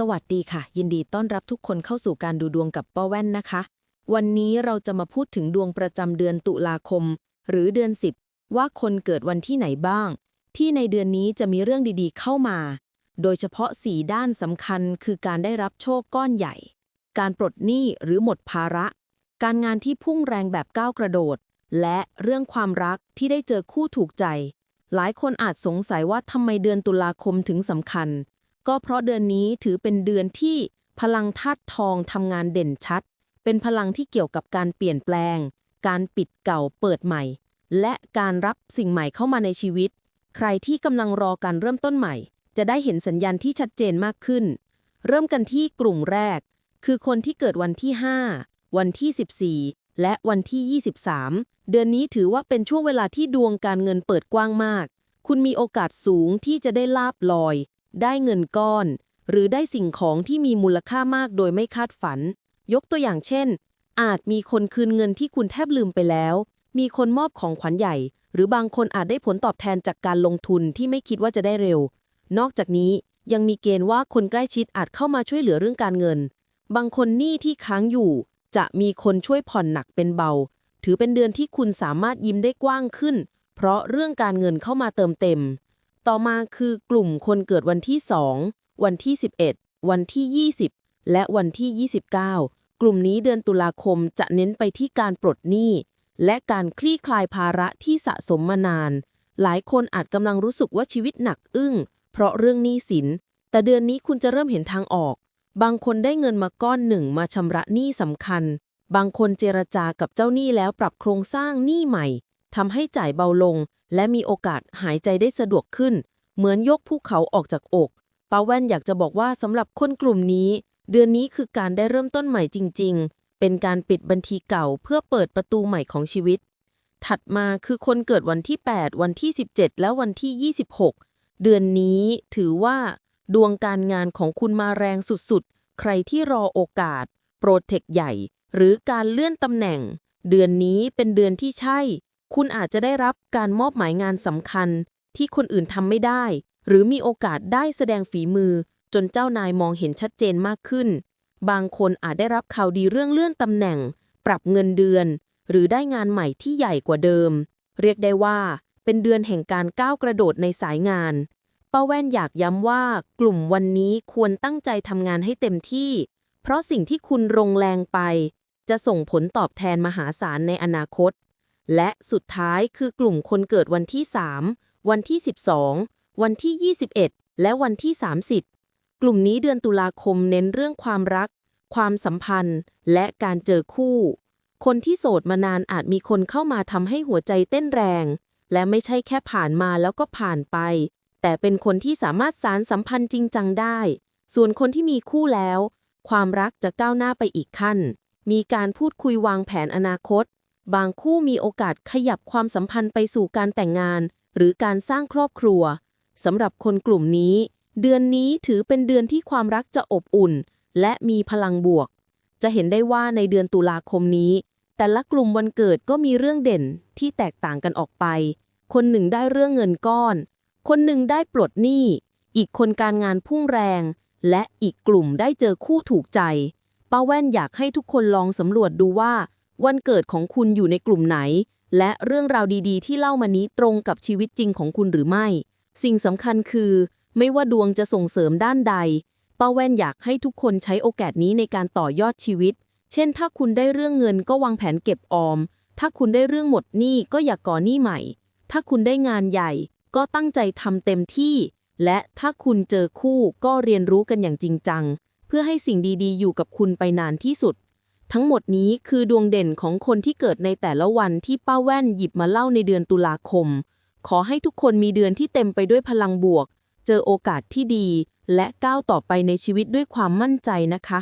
สวัสดีค่ะ ยินดีต้อนรับทุกคนเข้าสู่การดูดวงกับป้าแว่นนะคะ วันนี้เราจะมาพูดถึงดวงประจำเดือนตุลาคม หรือเดือน 10 ว่าคนเกิดวันที่ไหนบ้าง ที่ในเดือนนี้จะมีเรื่องดีๆเข้ามา โดยเฉพาะสีด้านสำคัญคือการได้รับโชคก้อนใหญ่ การปลดหนี้หรือหมดภาระ การงานที่พุ่งแรงแบบก้าวกระโดด และเรื่องความรักที่ได้เจอคู่ถูกใจ หลายคนอาจสงสัยว่าทำไมเดือนตุลาคมถึงสำคัญ ก็เพราะเดือนนี้ถือเป็นเดือนที่พลังธาตุทองทำงานเด่นชัด เป็นพลังที่เกี่ยวกับการเปลี่ยนแปลง การปิดเก่าเปิดใหม่ และการรับสิ่งใหม่เข้ามาในชีวิต ใครที่กำลังรอการเริ่มต้นใหม่ จะได้เห็นสัญญาณที่ชัดเจนมากขึ้น เริ่มกันที่กลุ่มแรก คือคนที่เกิดวันที่ 5 วันที่ 14 และวันที่ 23 เดือนนี้ถือว่าเป็นช่วงเวลาที่ดวงการเงินเปิดกว้างมาก คุณมีโอกาสสูงที่จะได้ลาบลอย ได้เงินก้อน หรือได้สิ่งของที่มีมูลค่ามากโดยไม่คาดฝัน ยกตัวอย่างเช่น อาจมีคนคืนเงินที่คุณแทบลืมไปแล้ว มีคนมอบของขวัญใหญ่ หรือบางคนอาจได้ผลตอบแทนจากการลงทุนที่ไม่คิดว่าจะได้เร็ว นอกจากนี้ยังมีเกณฑ์ว่าคนใกล้ชิดอาจเข้ามาช่วยเหลือเรื่องการเงิน บางคนหนี้ที่ค้างอยู่ จะมีคนช่วยผ่อนหนักเป็นเบา ถือเป็นเดือนที่คุณสามารถยิ้มได้กว้างขึ้น เพราะเรื่องการเงินเข้ามาเติมเต็ม ต่อมาคือกลุ่มคนเกิดวันที่ 2 วันที่ 11 วันที่ 20 และวันที่ 29 กลุ่มนี้เดือนตุลาคมจะเน้นไปที่การปลดหนี้ และการคลี่คลายภาระที่สะสมมานาน หลายคนอาจกำลังรู้สึกว่าชีวิตหนักอึ้ง เพราะเรื่องหนี้สิน แต่เดือนนี้คุณจะเริ่มเห็นทางออก บางคนได้เงินมาก้อนหนึ่งมาชำระหนี้สำคัญ บางคนเจรจากับเจ้าหนี้แล้วปรับโครงสร้างหนี้ใหม่ ทำให้จ่ายเบาลง และมีโอกาสหายใจได้สะดวกขึ้น เหมือนยกภูเขาออกจากอกป้าแว่นอยากจะบอกว่าสำหรับคนกลุ่มนี้ เดือนนี้คือการได้เริ่มต้นใหม่จริง ๆ เป็นการปิดบัญชีเก่าเพื่อเปิดประตูใหม่ของชีวิต ถัดมาคือคนเกิดวันที่ 8 วันที่ 17 และวันที่ 26 เดือนนี้ถือว่า ดวงการงานของคุณมาแรงสุดๆ ใครที่รอโอกาส โปรเทคใหญ่ หรือการเลื่อนตำแหน่ง เดือนนี้เป็นเดือนที่ใช่ คุณอาจจะได้รับการมอบหมายงานสำคัญที่คนอื่นทำไม่ได้ หรือมีโอกาสได้แสดงฝีมือ จนเจ้านายมองเห็นชัดเจนมากขึ้น บางคนอาจได้รับข่าวดีเรื่องเลื่อนตำแหน่ง ปรับเงินเดือน หรือได้งานใหม่ที่ใหญ่กว่าเดิม เรียกได้ว่า เป็นเดือนแห่งการก้าวกระโดดในสายงานป้าแว่นอยากย้ำว่ากลุ่มวันนี้ควรตั้งใจทำงานให้เต็มที่ เพราะสิ่งที่คุณลงแรงไป จะส่งผลตอบแทนมหาศาลในอนาคต และสุดท้ายคือกลุ่มคนเกิดวันที่ 3 วันที่ 12 วันที่ 21 และวันที่ 30 กลุ่มนี้เดือนตุลาคมเน้นเรื่องความรัก ความสัมพันธ์ และการเจอคู่ คนที่โสดมานานอาจมีคนเข้ามาทำให้หัวใจเต้นแรง และไม่ใช่แค่ผ่านมาแล้วก็ผ่านไป แต่เป็นคนที่สามารถสารสัมพันธ์จริงจังได้ ส่วนคนที่มีคู่แล้ว ความรักจะก้าวหน้าไปอีกขั้น มีการพูดคุยวางแผนอนาคต บางคู่มีโอกาสขยับความสัมพันธ์ไปสู่การแต่งงาน หรือการสร้างครอบครัวสำหรับคนกลุ่มนี้ เดือนนี้ถือเป็นเดือนที่ความรักจะอบอุ่น และมีพลังบวก จะเห็นได้ว่าในเดือนตุลาคมนี้ แต่ละกลุ่มวันเกิดก็มีเรื่องเด่นที่แตกต่างกันออกไป คนหนึ่งได้เรื่องเงินก้อน คนหนึ่งได้ปลดหนี้อีกคนการงานพุ่งแรง และอีกกลุ่มได้เจอคู่ถูกใจ ป้าแว่นอยากให้ทุกคนลองสำรวจดูว่า วันเกิดของคุณอยู่ในกลุ่มไหน และเรื่องราวดีๆ ที่เล่ามานี้ตรงกับชีวิตจริงของคุณหรือไม่ สิ่งสำคัญคือ ไม่ว่าดวงจะส่งเสริมด้านใด ป้าแว่นอยากให้ทุกคนใช้โอกาสนี้ในการต่อยอดชีวิต เช่น ถ้าคุณได้เรื่องเงินก็วางแผนเก็บออม ถ้าคุณได้เรื่องหมดหนี้ก็อย่ากก่อหนี้ใหม่ ถ้าคุณได้งานใหญ่ ก็ตั้งใจทำเต็มที่ และถ้าคุณเจอคู่ก็เรียนรู้กันอย่างจริงจัง เพื่อให้สิ่งดีๆ อยู่กับคุณไปนานที่สุด ทั้งหมดนี้คือดวงเด่นของคนที่เกิดในแต่ละวันที่ป้าแว่นหยิบมาเล่าในเดือนตุลาคม ขอให้ทุกคนมีเดือนที่เต็มไปด้วยพลังบวก เจอโอกาสที่ดี และก้าวต่อไปในชีวิตด้วยความมั่นใจนะคะ